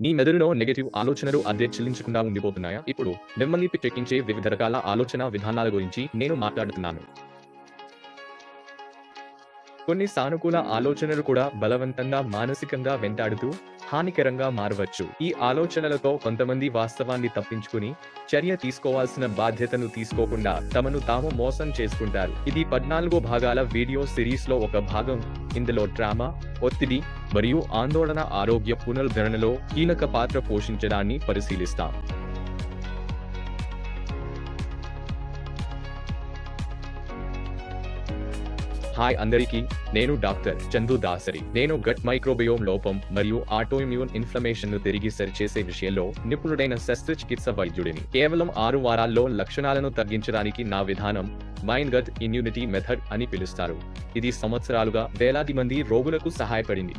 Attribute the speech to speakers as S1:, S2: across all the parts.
S1: మీ మెదడులో నెగటివ్ ఆలోచనలు అదే చెల్లించకుండా ఉండిపోతున్నాయా? ఇప్పుడు మిమ్మల్ని పిచ్చెక్కించే వివిధ రకాల ఆలోచన విధానాల గురించి నేను మాట్లాడుతున్నాను. కొన్ని సానుకూల ఆలోచనలు కూడా బలవంతంగా మానసికంగా వెంటాడుతూ హానికరంగా మారవచ్చు. ఈ ఆలోచనలతో కొంతమంది వాస్తవాన్ని తప్పించుకుని చర్య తీసుకోవాల్సిన బాధ్యతను తీసుకోకుండా తమను తాము మోసం చేసుకుంటారు. ఇది పద్నాలుగో భాగాల వీడియో సిరీస్లో ఒక భాగం. ఇందులో డ్రామా ఒత్తిడి మరియు ఆందోళన ఆరోగ్య పునరుద్ధరణలో కీలక పాత్ర పోషించడాన్ని పరిశీలిస్తాం. హాయ్ అందరికీ నేను డాక్టర్ చందు దాసరి. నేను గట్ మైక్రోబయోమ్ లోపం మరియు ఆటోఇమ్యూన్ ఇన్ఫ్లమేషన్ను తిరిగి సరిచేసే విషయంలో నిపుణుడైన శస్త్రచికిత్స వైద్యుడిని. కేవలం ఆరు వారాల్లో లక్షణాలను తగ్గించడానికి నా విధానం మైండ్ గట్ ఇమ్యూనిటీ మెథడ్ అని పిలుస్తారు. ఇది సంవత్సరాలుగా వేలాది మంది రోగులకు సహాయపడింది.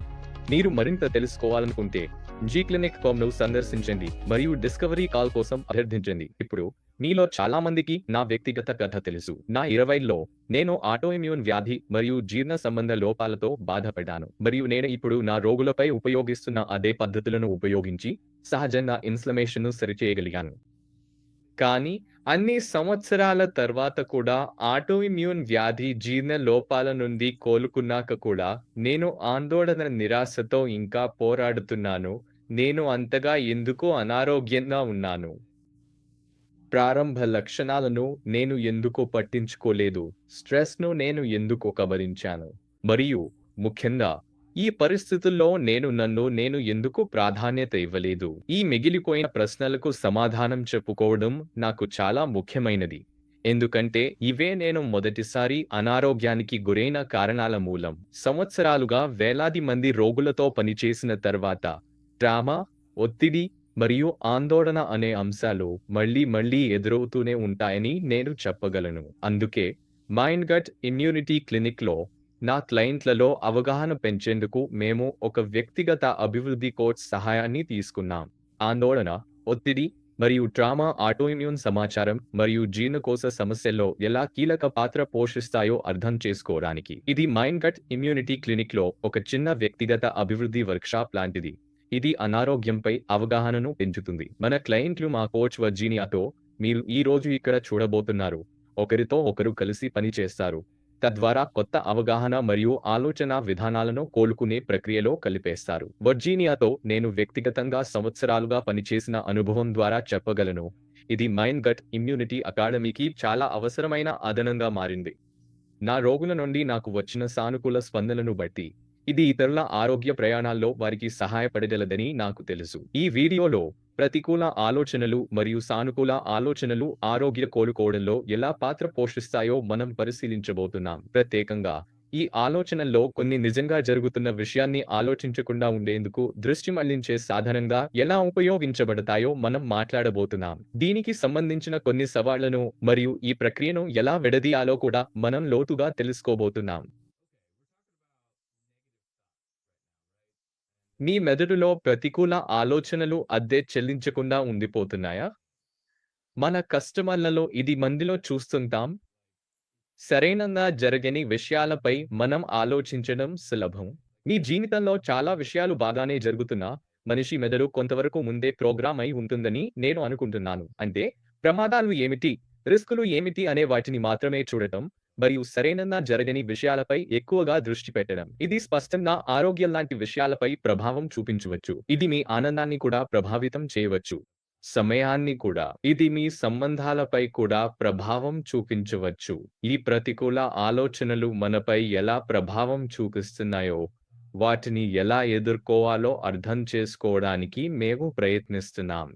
S1: మీరు మరింత తెలుసుకోవాలనుకుంటే జీ క్లినిక్ కామ్ను సందర్శించండి మరియు డిస్కవరీ కాల్ కోసం అభ్యర్థించండి. ఇప్పుడు మీలో చాలా మందికి నా వ్యక్తిగత కథ తెలుసు. నా ఇరవైలో నేను ఆటోఇమ్యూన్ వ్యాధి మరియు జీర్ణ సంబంధ లోపాలతో బాధపడ్డాను. మరియు నేను ఇప్పుడు నా రోగులపై ఉపయోగిస్తున్న అదే పద్ధతులను ఉపయోగించి సహజంగా ఇన్ఫ్లమేషన్ను సరిచేయగలిగాను. కానీ అన్ని సంవత్సరాల తర్వాత కూడా ఆటోఇమ్యూన్ వ్యాధి జీర్ణ లోపాల నుండి కోలుకున్నాక కూడా నేను ఆందోళన నిరాశతో ఇంకా పోరాడుతున్నాను. నేను అంతగా ఎందుకు అనారోగ్యంగా ఉన్నాను? ప్రారంభ లక్షణాలను నేను ఎందుకో పట్టించుకోలేదు. స్ట్రెస్ను నేను ఎందుకు కబరించాను మరియు ముఖ్యంగా ఈ పరిస్థితుల్లో నేను నన్ను నేను ఎందుకు ప్రాధాన్యత ఇవ్వలేదు. ఈ మిగిలిపోయిన ప్రశ్నలకు సమాధానం చెప్పుకోవడం నాకు చాలా ముఖ్యమైనది. ఎందుకంటే ఇవే నేను మొదటిసారి అనారోగ్యానికి గురైన కారణాల మూలం. సంవత్సరాలుగా వేలాది మంది రోగులతో పనిచేసిన తర్వాత డ్రామా ఒత్తిడి మరియు ఆందోళన అనే అంశాలు మళ్ళీ మళ్ళీ ఎదురవుతూనే ఉంటాయని నేను చెప్పగలను. అందుకే మైండ్ గట్ ఇమ్యూనిటీ క్లినిక్లో నా క్లయింట్లలో అవగాహన పెంచేందుకు మేము ఒక వ్యక్తిగత అభివృద్ధి కోచ్ సహాయాన్ని తీసుకున్నాం. ఆందోళన ఒత్తిడి మరియు ట్రామా ఆటోఇమ్యూన్ సమాచారం మరియు జీర్ణకోశ సమస్యల్లో ఎలా కీలక పాత్ర పోషిస్తాయో అర్థం చేసుకోవడానికి. ఇది మైండ్ గట్ ఇమ్యూనిటీ క్లినిక్లో ఒక చిన్న వ్యక్తిగత అభివృద్ధి వర్క్షాప్ లాంటిది. ఇది అనారోగ్యంపై అవగాహనను పెంచుతుంది. మన క్లయింట్లు మా కోచ్ వర్జీనియాతో మీరు ఈ రోజు ఇక్కడ చూడబోతున్నారు. ఒకరితో ఒకరు కలిసి పనిచేస్తారు తద్వారా కొత్త అవగాహన మరియు ఆలోచన విధానాలను కోలుకునే ప్రక్రియలో కలిపేస్తారు. వర్జీనియాతో నేను వ్యక్తిగతంగా సంవత్సరాలుగా పనిచేసిన అనుభవం ద్వారా చెప్పగలను. ఇది మైండ్ గట్ ఇమ్యూనిటీ అకాడమీకి చాలా అవసరమైన అదనంగా మారింది. నా రోగుల నుండి నాకు వచ్చిన సానుకూల స్పందనను బట్టి ఇది ఇతరుల ఆరోగ్య ప్రయాణాల్లో వారికి సహాయపడగలదని నాకు తెలుసు. ఈ వీడియోలో ప్రతికూల ఆలోచనలు మరియు సానుకూల ఆలోచనలు ఆరోగ్య కోలుకోవడంలో ఎలా పాత్ర పోషిస్తాయో మనం పరిశీలించబోతున్నాం. ప్రత్యేకంగా ఈ ఆలోచనల్లో కొన్ని నిజంగా జరుగుతున్న విషయాన్ని ఆలోచించకుండా ఉండేందుకు దృష్టి మళ్ళించే సాధనంగా ఎలా ఉపయోగించబడతాయో మనం మాట్లాడబోతున్నాం. దీనికి సంబంధించిన కొన్ని సవాళ్ళను మరియు ఈ ప్రక్రియను ఎలా విడదీయాలో కూడా మనం లోతుగా తెలుసుకోబోతున్నాం. మీ మెదడులో ప్రతికూల ఆలోచనలు అద్దె చెల్లించకుండా ఉండిపోతున్నాయా? మన కస్టమర్లలో ఇది మందిలో చూస్తుంటాం. సరైనంగా జరగని విషయాలపై మనం ఆలోచించడం సులభం. మీ జీవితంలో చాలా విషయాలు బాగానే జరుగుతున్నా మనిషి మెదడు కొంతవరకు ముందే ప్రోగ్రామ్ అయి ఉంటుందని నేను అనుకుంటున్నాను. అంటే ప్రమాదాలు ఏమిటి? రిస్కులు ఏమిటి? అనే వాటిని మాత్రమే చూడటం. మరియు సరైన జరగని విషయాలపై ఎక్కువగా దృష్టి పెట్టడం. ఇది స్పష్టంగా ఆరోగ్యం లాంటి విషయాలపై ప్రభావం చూపించవచ్చు. ఇది మీ ఆనందాన్ని కూడా ప్రభావితం చేయవచ్చు. సమయాన్ని కూడా. ఇది మీ సంబంధాలపై కూడా ప్రభావం చూపించవచ్చు. ఈ ప్రతికూల ఆలోచనలు మనపై ఎలా ప్రభావం చూపిస్తున్నాయో వాటిని ఎలా ఎదుర్కోవాలో అర్థం చేసుకోవడానికి మేము ప్రయత్నిస్తున్నాం.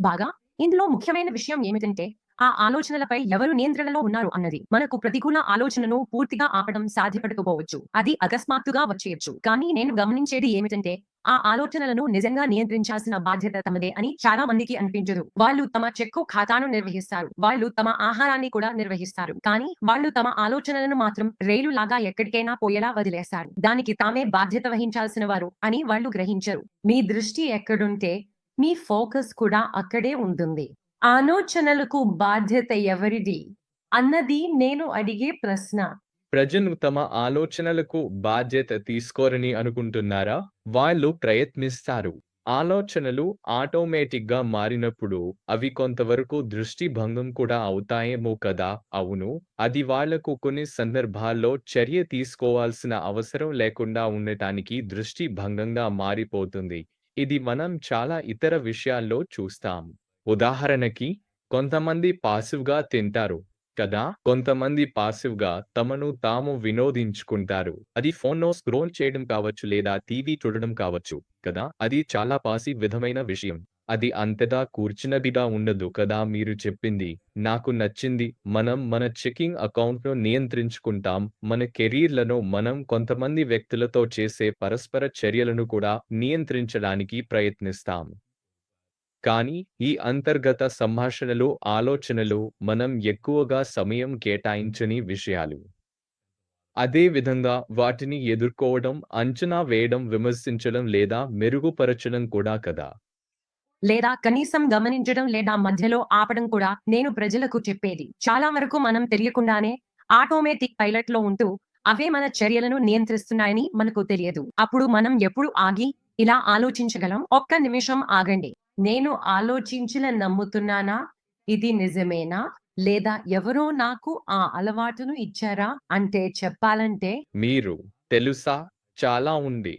S2: బాగా? ఇందులో ముఖ్యమైన విషయం ఏమిటంటే ఆ ఆలోచనలపై ఎవరు నియంత్రణలో ఉన్నారు అన్నది మనకు ప్రతికూల ఆలోచనను పూర్తిగా ఆపడం సాధ్యపడకపోవచ్చు. అది అకస్మాత్తుగా వచ్చేయచ్చు. కానీ నేను గమనించేది ఏమిటంటే ఆ ఆలోచనలను నిజంగా నియంత్రించాల్సిన బాధ్యత తమదే అని చాలా మందికి అనిపించదు. వాళ్ళు తమ చెక్కు ఖాతాను నిర్వహిస్తారు. వాళ్ళు తమ ఆహారాన్ని కూడా నిర్వహిస్తారు. కానీ వాళ్ళు తమ ఆలోచనలను మాత్రం రైలు లాగా ఎక్కడికైనా పోయేలా వదిలేస్తారు. దానికి తామే బాధ్యత వహించాల్సిన వారు అని వాళ్ళు గ్రహించరు. మీ దృష్టి ఎక్కడుంటే మీ ఫోకస్ కూడా అక్కడే ఉంటుంది. ఆలోచనలకు బాధ్యత ఎవరిది అన్నది నేను అడిగే ప్రశ్న.
S1: ప్రజలు తమ ఆలోచనలకు బాధ్యత తీసుకోరని అనుకుంటున్నారా? వాళ్ళు ప్రయత్నిస్తారు. ఆలోచనలు ఆటోమేటిక్గా మారినప్పుడు అవి కొంతవరకు దృష్టి భంగం కూడా అవుతాయేమో కదా? అవును. అది వాళ్ళకు కొన్ని సందర్భాల్లో చర్య తీసుకోవాల్సిన అవసరం లేకుండా ఉండటానికి దృష్టి భంగంగా మారిపోతుంది. ఇది మనం చాలా ఇతర విషయాల్లో చూస్తాం. ఉదాహరణకి కొంతమంది పాసివ్గా తింటారు కదా? కొంతమంది పాసివ్గా తమను తాము వినోదించుకుంటారు. అది ఫోన్లో స్క్రోల్ చేయడం కావచ్చు లేదా టీవీ చూడడం కావచ్చు కదా? అది చాలా పాసివ్ విధమైన విషయం. అది అంతగా కూర్చున్నదిగా ఉండదు కదా? మీరు చెప్పింది నాకు నచ్చింది. మనం మన చెకింగ్ అకౌంట్ను నియంత్రించుకుంటాం. మన కెరీర్లను మనం కొంతమంది వ్యక్తులతో చేసే పరస్పర చర్యలను కూడా నియంత్రించడానికి ప్రయత్నిస్తాం. కానీ ఈ అంతర్గత సంభాషణలు ఆలోచనలు మనం ఎక్కువగా సమయం కేటాయించని విషయాలు. అదే విధంగా వాటిని ఎదుర్కోవడం అంచనా వేయడం విమర్శించడం లేదా మెరుగుపరచడం కూడా కదా.
S2: లేదా కనీసం గమనించడం లేదా మధ్యలో ఆపడం కూడా నేను ప్రజలకు చెప్పేది. చాలా వరకు మనం తెలియకుండానే ఆటోమేటిక్ పైలట్లో ఉంటూ అవే మన చర్యలను నియంత్రిస్తున్నాయని మనకు తెలియదు. అప్పుడు మనం ఎప్పుడు ఆగి ఇలా ఆలోచించగలం? ఒక్క నిమిషం ఆగండి. నేను ఆలోచించిన నమ్ముతున్నానా? ఇది నిజమేనా? లేదా ఎవరో నాకు ఆ అలవాటును ఇచ్చారా? అంటే చెప్పాలంటే
S1: మీరు తెలుసా? చాలా ఉంది.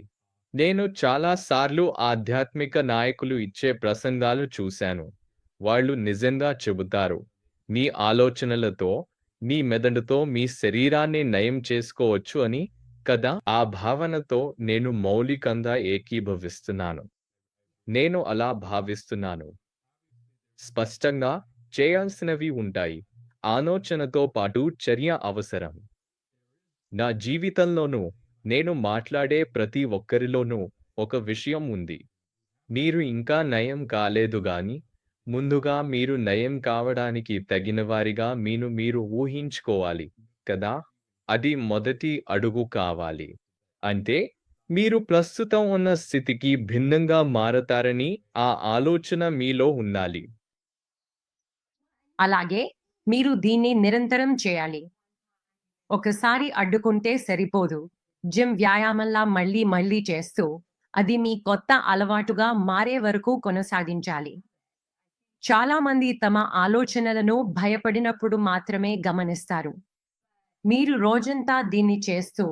S1: నేను చాలా సార్లు ఆధ్యాత్మిక నాయకులు ఇచ్చే ప్రసంగాలు చూశాను. వాళ్ళు నిజంగా చెబుతారు. మీ ఆలోచనలతో మీ మెదడుతో మీ శరీరాన్ని నయం చేసుకోవచ్చు అని కదా? ఆ భావనతో నేను మౌలికంగా ఏకీభవిస్తున్నాను. నేను అలా భావిస్తున్నాను. స్పష్టంగా చేయాల్సినవి ఉంటాయి. ఆలోచనతో పాటు చర్య అవసరం. నా జీవితంలోనూ నేను మాట్లాడే ప్రతి ఒక్కరిలోనూ ఒక విషయం ఉంది. మీరు ఇంకా నయం కాలేదు గాని ముందుగా మీరు నయం కావడానికి తగినవారిగా మీను మీరు ఊహించుకోవాలి కదా? అది మొదటి అడుగు కావాలి. అంటే మీరు ప్రస్తుతం ఉన్న స్థితికి భిన్నంగా మారతారని ఆ ఆలోచన మీలో ఉండాలి.
S2: అలాగే మీరు దీన్ని నిరంతరం చేయాలి. ఒకసారి అడ్డుకుంటే సరిపోదు. జిమ్ వ్యాయామంలా మళ్ళీ మళ్ళీ చేస్తూ అది మీ కొత్త అలవాటుగా మారే వరకు కొనసాగించాలి. చాలా మంది తమ ఆలోచనలను భయపడినప్పుడు మాత్రమే గమనిస్తారు. మీరు రోజంతా దీన్ని చేస్తూ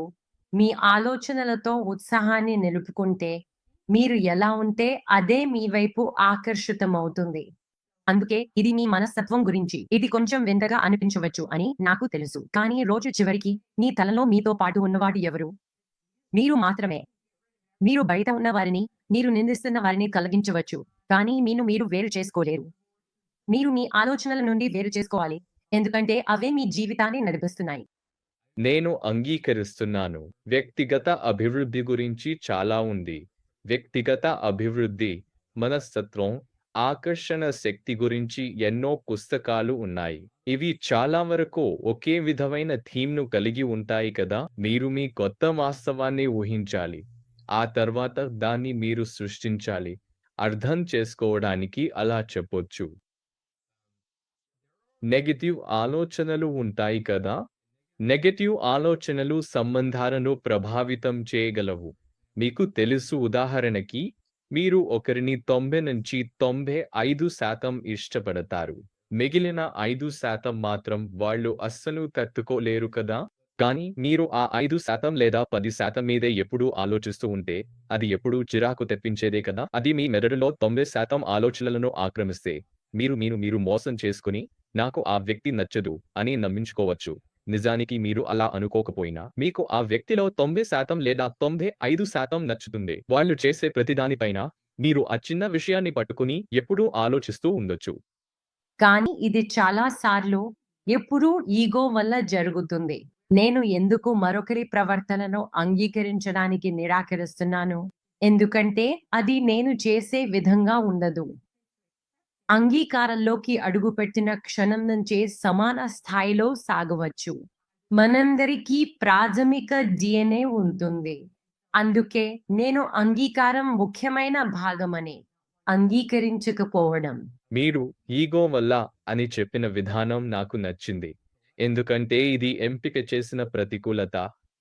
S2: మీ ఆలోచనలతో ఉత్సాహాన్ని నిలుపుకుంటే మీరు ఎలా ఉంటే అదే మీ వైపు ఆకర్షితమవుతుంది. అందుకే ఇది మీ మనస్తత్వం గురించి. ఇది కొంచెం వింతగా అనిపించవచ్చు అని నాకు తెలుసు. కానీ రోజు చివరికి మీ తలలో మీతో పాటు ఉన్నవాడు ఎవరు? మీరు మాత్రమే. మీరు బయట ఉన్న వారిని మీరు నిందిస్తున్న వారిని కలిగించవచ్చు. కానీ మీను మీరు వేరు చేసుకోలేరు. మీరు మీ ఆలోచనల నుండి వేరు చేసుకోవాలి. ఎందుకంటే అవే మీ జీవితాన్ని నడిపిస్తున్నాయి.
S1: నేను అంగీకరిస్తున్నాను. వ్యక్తిగత అభివృద్ధి గురించి చాలా ఉంది. వ్యక్తిగత అభివృద్ధి మనస్తత్వం ఆకర్షణ శక్తి గురించి ఎన్నో పుస్తకాలు ఉన్నాయి. ఇవి చాలా వరకు ఒకే విధమైన థీమ్ను కలిగి ఉంటాయి కదా? మీరు మీ కొత్త వాస్తవాన్ని ఊహించాలి. ఆ తర్వాత దాన్ని మీరు సృష్టించాలి. అర్థం చేసుకోవడానికి అలా చెప్పొచ్చు. నెగటివ్ ఆలోచనలు ఉంటాయి కదా? నెగటివ్ ఆలోచనలు సంబంధాలను ప్రభావితం చేయగలవు. మీకు తెలుసు ఉదాహరణకి మీరు ఒకరిని తొంభై నుంచి తొంభై ఐదు శాతం ఇష్టపడతారు. మిగిలిన ఐదు శాతం మాత్రం వాళ్ళు అస్సలు తట్టుకోలేరు కదా? కానీ మీరు ఆ ఐదు శాతం లేదా పది శాతం మీదే ఎప్పుడూ ఆలోచిస్తూ ఉంటే అది ఎప్పుడూ చిరాకు తెప్పించేదే కదా? అది మీ మెదడులో తొంభై శాతం ఆలోచనలను ఆక్రమిస్తే మీరు మీరు మీరు మోసం చేసుకుని నాకు ఆ వ్యక్తి నచ్చదు అని నమ్మించుకోవచ్చు. నిజానికి మీరు అలా అనుకోకపోయినా మీకు ఆ వ్యక్తిలో తొంభై శాతం లేదా తొంభై ఐదు శాతం నచ్చుతుంది. వాళ్ళు చేసే ప్రతిదానిపైన మీరు ఆ చిన్న విషయాన్ని పట్టుకుని ఎప్పుడూ ఆలోచిస్తూ ఉండొచ్చు.
S2: కానీ ఇది చాలా సార్లు ఎప్పుడూ ఈగో వల్ల జరుగుతుంది. నేను ఎందుకు మరొకరి ప్రవర్తనను అంగీకరించడానికి నిరాకరిస్తున్నాను? ఎందుకంటే అది నేను చేసే విధంగా ఉండదు. అంగీకారంలోకి అడుగుపెట్టిన క్షణం నుంచే సమాన స్థాయిలో సాగవచ్చు. మనందరికీ ప్రాథమిక డిఎన్ఏ ఉంటుంది. అందుకే నేను అంగీకారం ముఖ్యమైన భాగమని అంగీకరించకపోవడం.
S1: మీరు ఈగో వల్ల అని చెప్పిన విధానం నాకు నచ్చింది. ఎందుకంటే ఇది ఎంపిక చేసిన ప్రతికూలత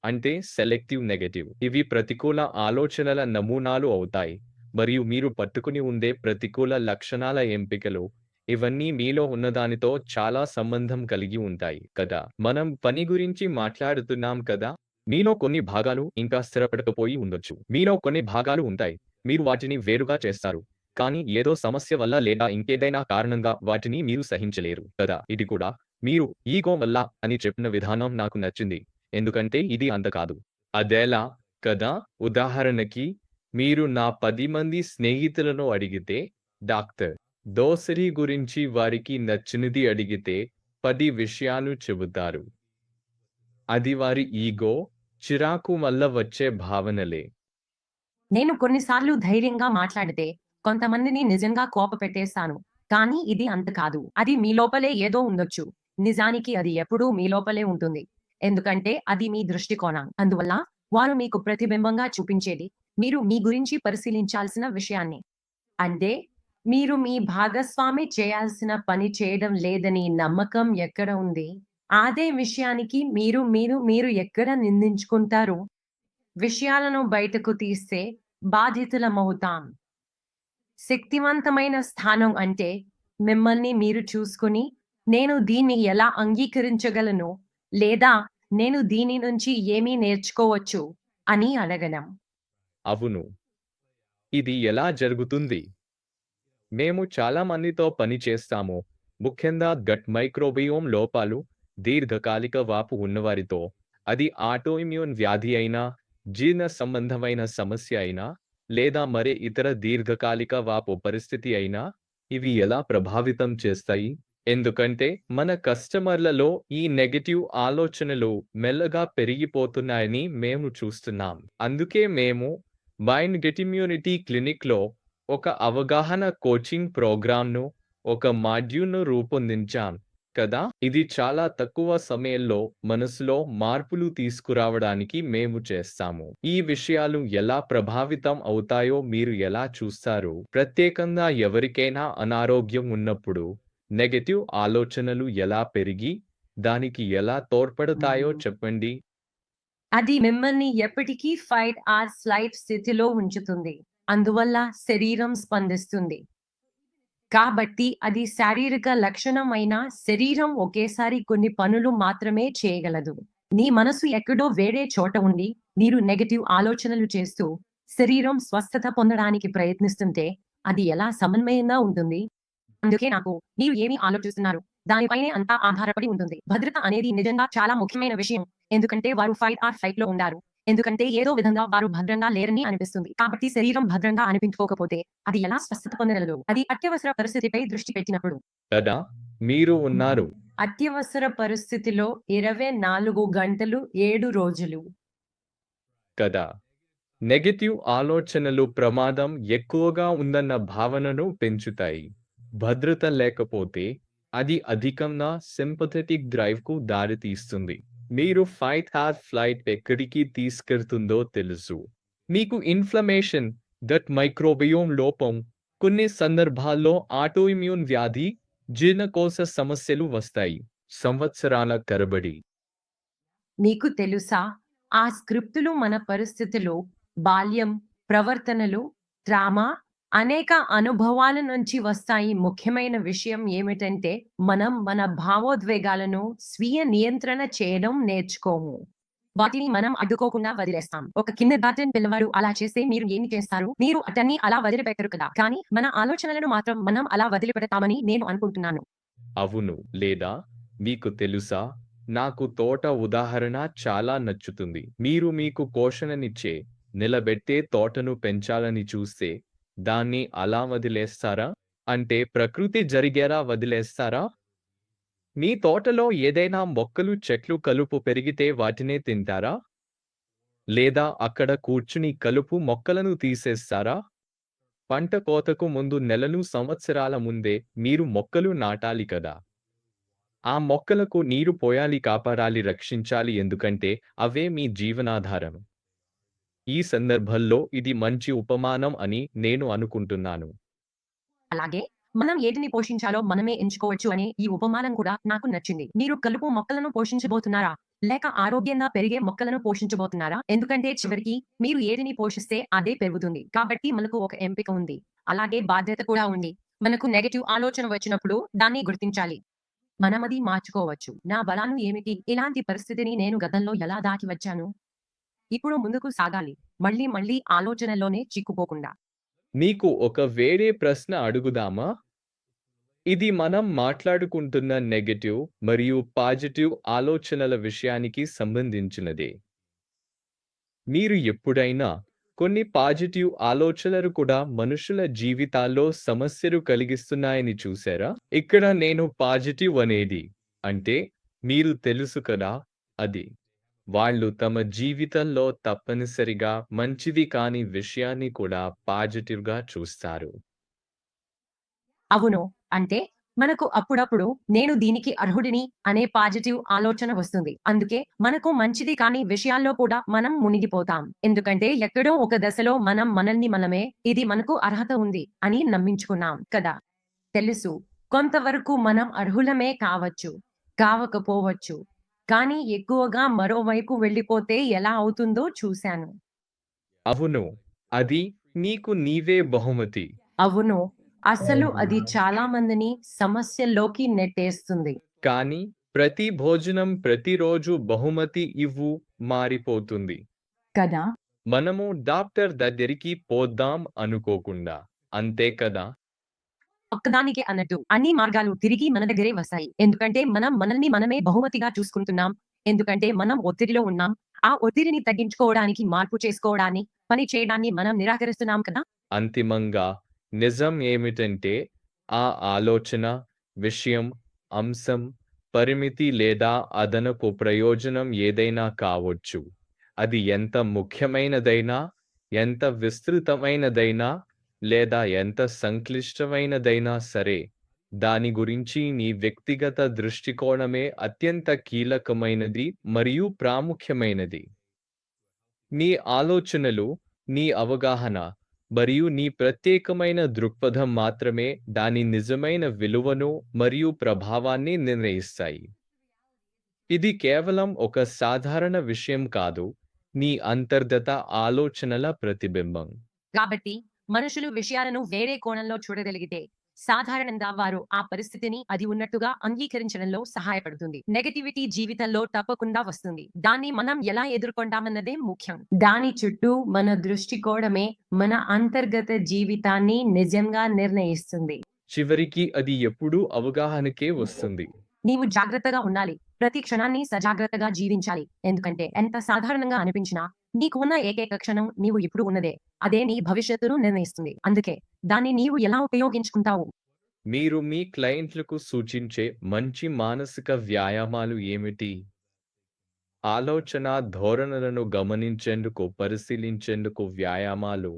S1: అంటే సెలెక్టివ్ నెగటివ్. ఇవి ప్రతికూల ఆలోచనల నమూనాలు అవుతాయి. మరియు మీరు పట్టుకుని ఉండే ప్రతికూల లక్షణాల ఎంపికలు ఇవన్నీ మీలో ఉన్నదానితో చాలా సంబంధం కలిగి ఉంటాయి కదా? మనం పని గురించి మాట్లాడుతున్నాం కదా? మీలో కొన్ని భాగాలు ఇంకా స్థిరపడకపోయి ఉండొచ్చు. మీలో కొన్ని భాగాలు ఉంటాయి. మీరు వాటిని వేరుగా చేస్తారు. కానీ ఏదో సమస్య వల్ల లేదా ఇంకేదైనా కారణంగా వాటిని మీరు సహించలేరు కదా? ఇది కూడా మీరు ఈగో వల్ల అని చెప్పిన విధానం నాకు నచ్చింది. ఎందుకంటే ఇది అంత కాదు. అదేలా కదా? ఉదాహరణకి మీరు నా పది మంది స్నేహితులను అడిగితే డాక్టర్ దోసరి గురించి వారికి నచ్చినది అడిగితే పది విషయాలు చెబుతారు. అది వారి ఈగో చిరాకు వల్ల వచ్చే భావనలే.
S2: నేను కొన్నిసార్లు ధైర్యంగా మాట్లాడితే కొంతమందిని నిజంగా కోప పెట్టేస్తాను కానీ ఇది అంత కాదు. అది మీ లోపలే ఏదో ఉండొచ్చు. నిజానికి అది ఎప్పుడూ మీ లోపలే ఉంటుంది. ఎందుకంటే అది మీ దృష్టికోణం. అందువల్ల వారు మీకు ప్రతిబింబంగా చూపించేది మీరు మీ గురించి పరిశీలించాల్సిన విషయాన్ని. అంటే మీరు మీ భాగస్వామి చేయాల్సిన పని చేయడం లేదని నమ్మకం ఎక్కడ ఉంది? అదే విషయానికి మీరు మీరు మీరు ఎక్కడ నిందించుకుంటారు? విషయాలను బయటకు తీస్తే బాధితులమవుతాం. శక్తివంతమైన స్థానం అంటే మిమ్మల్ని మీరు చూసుకుని నేను దీన్ని ఎలా అంగీకరించగలను? లేదా నేను దీని నుంచి ఏమీ నేర్చుకోవచ్చు? అని అడగడం.
S1: అవును. ఇది ఎలా జరుగుతుంది? మేము చాలా మందితో పని చేస్తాము. ముఖ్యంగా గట్ మైక్రోబియోమ్ లోపాలు దీర్ఘకాలిక వాపు ఉన్నవారితో అది ఆటోఇమ్యూన్ వ్యాధి అయినా జీర్ణ సంబంధమైన సమస్య అయినా లేదా మరే ఇతర దీర్ఘకాలిక వాపు పరిస్థితి అయినా ఇవి ఎలా ప్రభావితం చేస్తాయి? ఎందుకంటే మన కస్టమర్లలో ఈ నెగటివ్ ఆలోచనలు మెల్లగా పెరిగిపోతున్నాయని మేము చూస్తున్నాం. అందుకే మేము మైండ్ గెట్ ఇమ్యూనిటీ క్లినిక్లో ఒక అవగాహన కోచింగ్ ప్రోగ్రామ్ను ఒక మాడ్యూల్ను రూపొందించాం కదా? ఇది చాలా తక్కువ సమయంలో మనసులో మార్పులు తీసుకురావడానికి మేము చేస్తాము. ఈ విషయాలు ఎలా ప్రభావితం అవుతాయో మీరు ఎలా చూస్తారు? ప్రత్యేకంగా ఎవరికైనా అనారోగ్యం ఉన్నప్పుడు నెగటివ్ ఆలోచనలు ఎలా పెరిగి దానికి ఎలా తోడ్పడతాయో చెప్పండి.
S2: అది మిమ్మల్ని ఎప్పటికీ ఫైట్ ఆర్ స్లైట్ స్థితిలో ఉంచుతుంది. అందువల్ల శరీరం స్పందిస్తుంది. కాబట్టి అది శారీరక లక్షణం అయినా శరీరం ఒకేసారి కొన్ని పనులు మాత్రమే చేయగలదు. నీ మనసు ఎక్కడో వేరే చోట ఉండి మీరు నెగటివ్ ఆలోచనలు చేస్తూ శరీరం స్వస్థత పొందడానికి ప్రయత్నిస్తుంటే అది ఎలా సమన్వయంగా ఉంటుంది? అందుకే నాకు మీరు ఏమి ఆలోచిస్తున్నారు? దానిపైనే అంతా ఆధారపడి ఉంటుంది. భద్రత అనేది నిజంగా చాలా ముఖ్యమైన విషయం. ఎందుకంటే వారు ఫైట్ ఆర్ ఫైట్లో ఉండారు. ఎందుకంటే ఏదో విధంగా వారు భద్రంగా లేరని అనిపిస్తుంది. కాబట్టి శరీరం భద్రంగా అనిపించుకోకపోతే అది ఎలా స్వస్థత పొందగలదు? అది అత్యవసర పరిస్థితిపై దృష్టి పెట్టినప్పుడు.
S1: కదా మీరు ఉన్నారు.
S2: అత్యవసర పరిస్థితిలో ఇరవై నాలుగు గంటలు ఏడు రోజులు.
S1: కదా నెగటివ్ ఆలోచనలు ప్రమాదం ఎక్కువగా ఉందన్న భావనను పెంచుతాయి. భద్రత లేకపోతే అది అధికంగా సింపథెటిక్ డ్రైవ్కు దారితీస్తుంది. మీరు ఫైట్ హార్ ఫ్లైట్ ఎక్కడికి తీసుకెళ్తుందో తెలుసు. మీకు ఇన్ఫ్లమేషన్ దట్ మైక్రోబియోమ్ లోపం కొన్ని సందర్భాల్లో ఆటోఇమ్యూన్ వ్యాధి జీర్ణకోశ సమస్యలు వస్తాయి. సంవత్సరాల తరబడి.
S2: మీకు తెలుసా? ఆ స్క్రిప్టులు మన పరిస్థితులు బాల్యం ప్రవర్తనలు డ్రామా అనేక అనుభవాల నుంచి వస్తాయి. ముఖ్యమైన విషయం ఏమిటంటే మనం మన భావోద్వేగాలను స్వీయ నియంత్రణ చేయడం నేర్చుకోము. వాటిని మనం అడ్డుకోకుండా వదిలేస్తాం. ఒక కింద గార్డెన్ పిల్లవాడు అలా చేస్తే మీరు ఏమి చేస్తారు? మీరు అతన్ని అలా వదిలిపెట్టరు కదా. కానీ మన ఆలోచనలను మాత్రం మనం అలా వదిలిపెడతామని నేను అనుకుంటున్నాను.
S1: అవును. లేదా మీకు తెలుసా? నాకు తోట ఉదాహరణ చాలా నచ్చుతుంది. మీరు మీకు పోషణనిచ్చే నిలబెట్టే తోటను పెంచాలని చూస్తే దాన్ని అలా వదిలేస్తారా? అంటే ప్రకృతి జరిగేలా వదిలేస్తారా? మీ తోటలో ఏదైనా మొక్కలు చెట్లు కలుపు పెరిగితే వాటినే తింటారా? లేదా అక్కడ కూర్చుని కలుపు మొక్కలను తీసేస్తారా? పంట కోతకు ముందు నెలలు సంవత్సరాల ముందే మీరు మొక్కలు నాటాలి కదా? ఆ మొక్కలకు నీరు పోయాలి కాపాడాలి రక్షించాలి ఎందుకంటే అవే మీ జీవనాధారం. ఈ సందర్భంలో ఇది మంచి ఉపమానం అని నేను అనుకుంటున్నాను.
S2: అలాగే మనం ఏటిని పోషించాలో మనమే ఎంచుకోవచ్చు అనే ఈ ఉపమానం కూడా నాకు నచ్చింది. మీరు కలుపు మొక్కలను పోషించబోతున్నారా? లేక ఆరోగ్యంగా పెరిగే మొక్కలను పోషించబోతున్నారా? ఎందుకంటే చివరికి మీరు ఏటిని పోషిస్తే అదే పెరుగుతుంది. కాబట్టి మనకు ఒక ఎంపిక ఉంది. అలాగే బాధ్యత కూడా ఉంది. మనకు నెగటివ్ ఆలోచన వచ్చినప్పుడు దాన్ని గుర్తించాలి. మనమది మార్చుకోవచ్చు. నా బలాలు ఏమిటి? ఇలాంటి పరిస్థితిని నేను గతంలో ఎలా దాటి వచ్చాను? ఇప్పుడు ముందుకు సాగాలి. మళ్ళీ మళ్ళీ ఆలోచనలోనే చిక్కుపోకుండా.
S1: మీకు ఒక వేరే ప్రశ్న అడుగుదామా? ఇది మనం మాట్లాడుకుంటున్న నెగటివ్ మరియు పాజిటివ్ ఆలోచనల విషయానికి సంబంధించినదే. మీరు ఎప్పుడైనా కొన్ని పాజిటివ్ ఆలోచనలు కూడా మనుషుల జీవితాల్లో సమస్యలు కలిగిస్తున్నాయని చూసారా? ఇక్కడ నేను పాజిటివ్ అనేది అంటే మీరు తెలుసు కదా అది. వాళ్ళు తమ జీవితంలో తప్పనిసరిగా మంచిది కాని విషయాన్ని కూడా పాజిటివ్గా చూస్తారు.
S2: అవును. అంటే మనకు అప్పుడప్పుడు నేను దీనికి అర్హుడిని అనే పాజిటివ్ ఆలోచన వస్తుంది. అందుకే మనకు మంచిది కాని విషయాల్లో కూడా మనం మునిగిపోతాం. ఎందుకంటే ఎక్కడో ఒక దశలో మనం మనల్ని మనమే ఇది మనకు అర్హత ఉంది అని నమ్మించుకున్నాం కదా! తెలుసు. కొంతవరకు మనం అర్హులమే కావచ్చు కావకపోవచ్చు. కానీ ఎక్కువగా మరోవైపు వెళ్ళిపోతే ఎలా అవుతుందో చూశాను.
S1: అవును. అది నీకు నీవే బహుమతి.
S2: అవును. అసలు అది చాలా మందిని సమస్యల్లోకి నెట్టేస్తుంది.
S1: కానీ ప్రతి భోజనం ప్రతిరోజు బహుమతి ఇవ్వు మారిపోతుంది.
S2: కదా?
S1: మనము డాక్టర్ దగ్గరికి పోద్దాం అనుకోకుండా. అంతే కదా?
S2: ఒక్కదానికి అన్నట్టు అన్ని మార్గాలు తిరిగి మన దగ్గరే వస్తాయి. ఎందుకంటే మనం మనల్ని మనమే బహుమతిగా చూసుకుంటున్నాం. ఎందుకంటే మనం ఒత్తిడిలో ఉన్నాం. ఆ ఒత్తిడిని తగ్గించుకోవడానికి మార్పు చేసుకోవడాన్ని పని చేయడాన్ని మనం నిరాకరిస్తున్నాం కదా?
S1: అంతిమంగా నిజం ఏమిటంటే ఆ ఆలోచన విషయం అంశం పరిమితి లేదా అదనపు ప్రయోజనం ఏదైనా కావచ్చు. అది ఎంత ముఖ్యమైనదైనా ఎంత విస్తృతమైనదైనా లేదా ఎంత సంక్లిష్టమైనదైనా సరే దాని గురించి నీ వ్యక్తిగత దృష్టికోణమే అత్యంత కీలకమైనది మరియు ప్రాముఖ్యమైనది. నీ ఆలోచనలు నీ అవగాహన మరియు నీ ప్రత్యేకమైన దృక్పథం మాత్రమే దాని నిజమైన విలువను మరియు ప్రభావాన్ని నిర్ణయిస్తాయి. ఇది కేవలం ఒక సాధారణ విషయం కాదు నీ అంతర్గత ఆలోచనల ప్రతిబింబం.
S2: కాబట్టి మనుషులు విషయాలను వేరే కోణంలో చూడగలిగితే సాధారణంగా వారు ఆ పరిస్థితిని అది ఉన్నట్టుగా అంగీకరించడంలో సహాయపడుతుంది. నెగటివిటీ జీవితంలో తప్పకుండా వస్తుంది. దాన్ని మనం ఎలా ఎదుర్కొంటామన్నదే ముఖ్యం. దాని చుట్టూ మన దృష్టికోణమే మన అంతర్గత జీవితాన్ని నిజంగా నిర్ణయిస్తుంది.
S1: చివరికి అది ఎప్పుడూ అవగాహనకే వస్తుంది.
S2: నీవు జాగ్రత్తగా ఉండాలి. ప్రతి క్షణాన్ని సజాగ్రత్తగా జీవించాలి. ఎందుకంటే ఎంత సాధారణంగా అనిపించినా నీకు ఉన్న ఏకైక క్షణం నీవు ఇప్పుడు ఉన్నదే. అదే నీ భవిష్యత్తును నిర్ణయిస్తుంది. అందుకే దాన్ని నీవు ఎలా ఉపయోగించుకుంటావు?
S1: మీరు మీ క్లయింట్లకు సూచించే మంచి మానసిక వ్యాయామాలు ఏమిటి? ఆలోచన ధోరణులను గమనించేందుకు పరిశీలించేందుకు వ్యాయామాలు?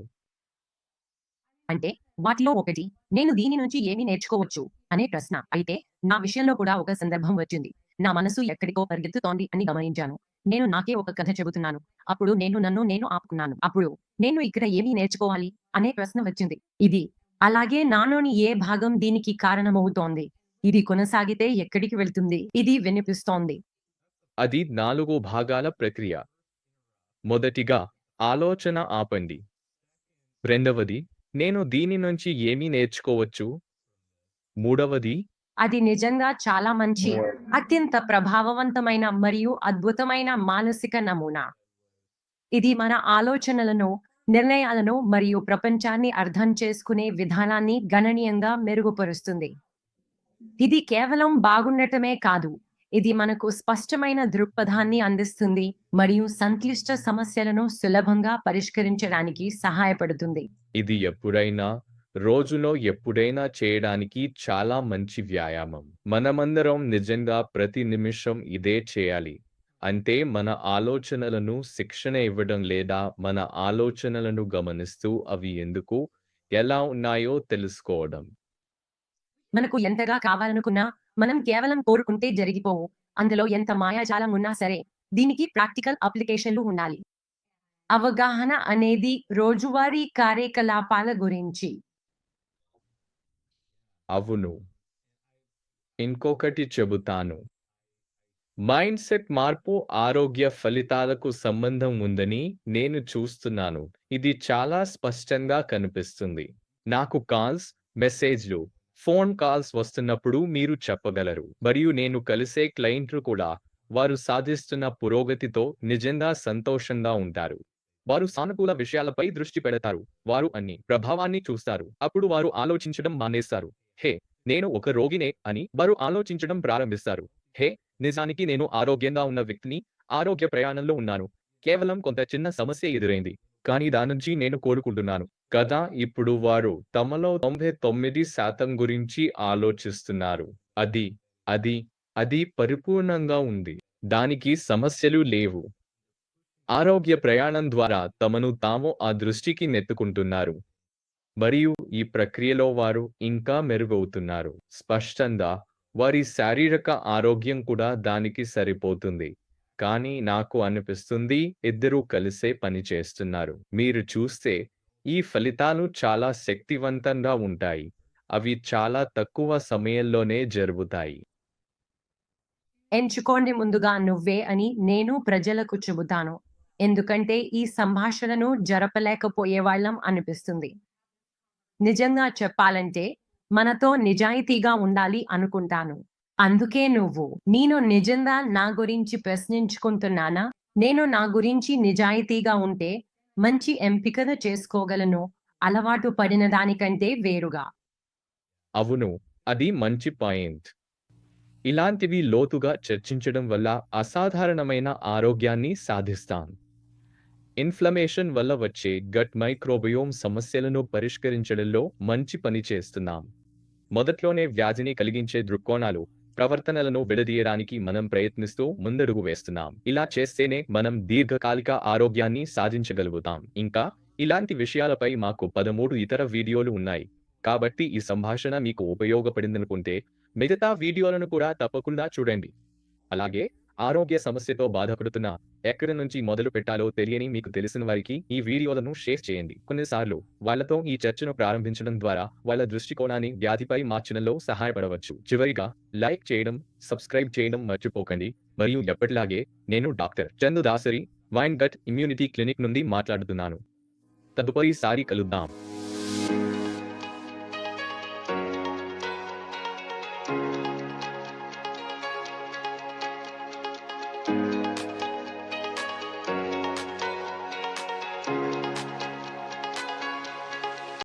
S2: అంటే వాటిలో ఒకటి నేను దీని నుంచి ఏమి నేర్చుకోవచ్చు? అనే ప్రశ్న. అయితే నా విషయంలో కూడా ఒక సందర్భం వచ్చింది. నా మనసు ఎక్కడికో పరిగెత్తుతోంది అని గమనించాను. నేను నాకే ఒక కథ చెబుతున్నాను. అప్పుడు నేను నన్ను నేను ఆపుకున్నాను. అప్పుడు నేను ఇక్కడ ఏమి నేర్చుకోవాలి అనే ప్రశ్న వచ్చింది. ఇది అలాగే నాలోని ఏ భాగం దీనికి కారణమవుతోంది? ఇది కొనసాగితే ఎక్కడికి వెళ్తుంది? ఇది వినిపిస్తోంది.
S1: అది నాలుగు భాగాల ప్రక్రియ. మొదటిగా ఆలోచన ఆపండి. రెండవది నేను దీని నుంచి ఏమి నేర్చుకోవచ్చు? మూడవది
S2: అది నిజంగా చాలా మంచి అత్యంత ప్రభావవంతమైన మరియు అద్భుతమైన మానసిక నమూనా. ఇది మన ఆలోచనలను నిర్ణయాలను మరియు ప్రపంచాన్ని అర్థం చేసుకునే విధానాన్ని గణనీయంగా మెరుగుపరుస్తుంది. ఇది కేవలం బాగుండటమే కాదు ఇది మనకు స్పష్టమైన దృక్పథాన్ని అందిస్తుంది మరియు సంక్లిష్ట సమస్యలను సులభంగా పరిష్కరించడానికి సహాయపడుతుంది.
S1: ఇది ఎప్పుడైనా రోజులో ఎప్పుడైనా చేయడానికి చాలా మంచి వ్యాయామం. మనమందరం నిజంగా ప్రతి నిమిషం ఇదే చేయాలి. అంటే మన ఆలోచనలను శిక్షణ ఇవ్వడం లేదా మన ఆలోచనలను గమనిస్తూ అవి ఎందుకు ఎలా ఉన్నాయో తెలుసుకోవడం.
S2: మనకు ఎంతగా కావాలనుకున్నా మనం కేవలం కోరుకుంటే జరిగిపోవు. అందులో ఎంత మాయాజాలం ఉన్నా సరే దీనికి ప్రాక్టికల్ అప్లికేషన్లు ఉండాలి. అవగాహన అనేది రోజువారీ కార్యకలాపాల గురించి.
S1: అవును. ఇంకొకటి చెబుతాను. మైండ్ సెట్ మార్పు ఆరోగ్య ఫలితాలకు సంబంధం ఉందని నేను చూస్తున్నాను. ఇది చాలా స్పష్టంగా కనిపిస్తుంది. నాకు కాల్స్ మెసేజ్లు ఫోన్ కాల్స్ వస్తున్నప్పుడు మీరు చెప్పగలరు. మరియు నేను కలిసే క్లయింట్లు కూడా వారు సాధిస్తున్న పురోగతితో నిజంగా సంతోషంగా ఉంటారు. వారు సానుకూల విషయాలపై దృష్టి పెడతారు. వారు అన్ని ప్రభావాన్ని చూస్తారు. అప్పుడు వారు ఆలోచించడం మానేస్తారు. హే నేను ఒక రోగినే అని వారు ఆలోచించడం ప్రారంభిస్తారు. హే నిజానికి నేను ఆరోగ్యంగా ఉన్న వ్యక్తిని ఆరోగ్య ప్రయాణంలో ఉన్నాను. కేవలం కొంత చిన్న సమస్య ఎదురైంది. కానీ దాని నుంచి నేను కోరుకుంటున్నాను కదా ఇప్పుడు వారు తమలో తొంభై తొమ్మిది శాతం గురించి ఆలోచిస్తున్నారు. అది అది అది పరిపూర్ణంగా ఉంది. దానికి సమస్యలు లేవు. ఆరోగ్య ప్రయాణం ద్వారా తమను తాము ఆ దృష్టికి నెత్తుకుంటున్నారు. మరియు ఈ ప్రక్రియలో వారు ఇంకా మెరుగవుతున్నారు. స్పష్టంగా వారి శారీరక ఆరోగ్యం కూడా దానికి సరిపోతుంది. కానీ నాకు అనిపిస్తుంది ఇద్దరూ కలిసే పని చేస్తున్నారు. మీరు చూస్తే ఈ ఫలితాలు చాలా శక్తివంతంగా ఉంటాయి. అవి చాలా తక్కువ సమయంలోనే జరుగుతాయి.
S2: ఎంచుకోండి ముందుగా నువ్వే అని నేను ప్రజలకు చెబుతాను. ఎందుకంటే ఈ సంభాషణను జరపలేకపోయే వాళ్ళం అనిపిస్తుంది. నిజంగా చెప్పాలంటే మనతో నిజాయితీగా ఉండాలి అనుకుంటాను. అందుకే నువ్వు నేను నిజంగా నా గురించి ప్రశ్నించుకుంటున్నానా? నేను నా గురించి నిజాయితీగా ఉంటే మంచి ఎంపికను చేసుకోగలను అలవాటు పడిన దానికంటే వేరుగా.
S1: అవును అది మంచి పాయింట్. ఇలాంటివి లోతుగా చర్చించడం వల్ల అసాధారణమైన ఆరోగ్యాన్ని సాధిస్తాం. ఇన్ఫ్లమేషన్ వల్ల వచ్చే గట్ మైక్రోబయోమ్ సమస్యలను పరిష్కరించడంలో మంచి పని చేస్తున్నాం. మొదట్లోనే వ్యాధిని కలిగించే దృక్కోణాలు ప్రవర్తనలను విడదీయడానికి మనం ప్రయత్నిస్తూ ముందడుగు వేస్తున్నాం. ఇలా చేస్తేనే మనం దీర్ఘకాలిక ఆరోగ్యాన్ని సాధించగలుగుతాం. ఇంకా ఇలాంటి విషయాలపై మాకు పదమూడు ఇతర వీడియోలు ఉన్నాయి. కాబట్టి ఈ సంభాషణ మీకు ఉపయోగపడిందనుకుంటే మిగతా వీడియోలను కూడా తప్పకుండా చూడండి. అలాగే ఆరోగ్య సమస్యతో బాధపడుతున్న ఎక్కడి నుంచి మొదలు పెట్టాలో తెలియని మీకు తెలిసిన వారికి ఈ వీడియోలను షేర్ చేయండి. కొన్నిసార్లు వాళ్ళతో ఈ చర్చను ప్రారంభించడం ద్వారా వాళ్ళ దృష్టికోణాన్ని వ్యాధిపై మార్చడంలో సహాయపడవచ్చు. చివరిగా లైక్ చేయడం సబ్స్క్రైబ్ చేయడం మర్చిపోకండి. మరియు ఎప్పటిలాగే నేను doctor Chandu Dasari wine gut immunity clinic నుండి మాట్లాడుతున్నాను. తదుపరిసారి కలుద్దాం.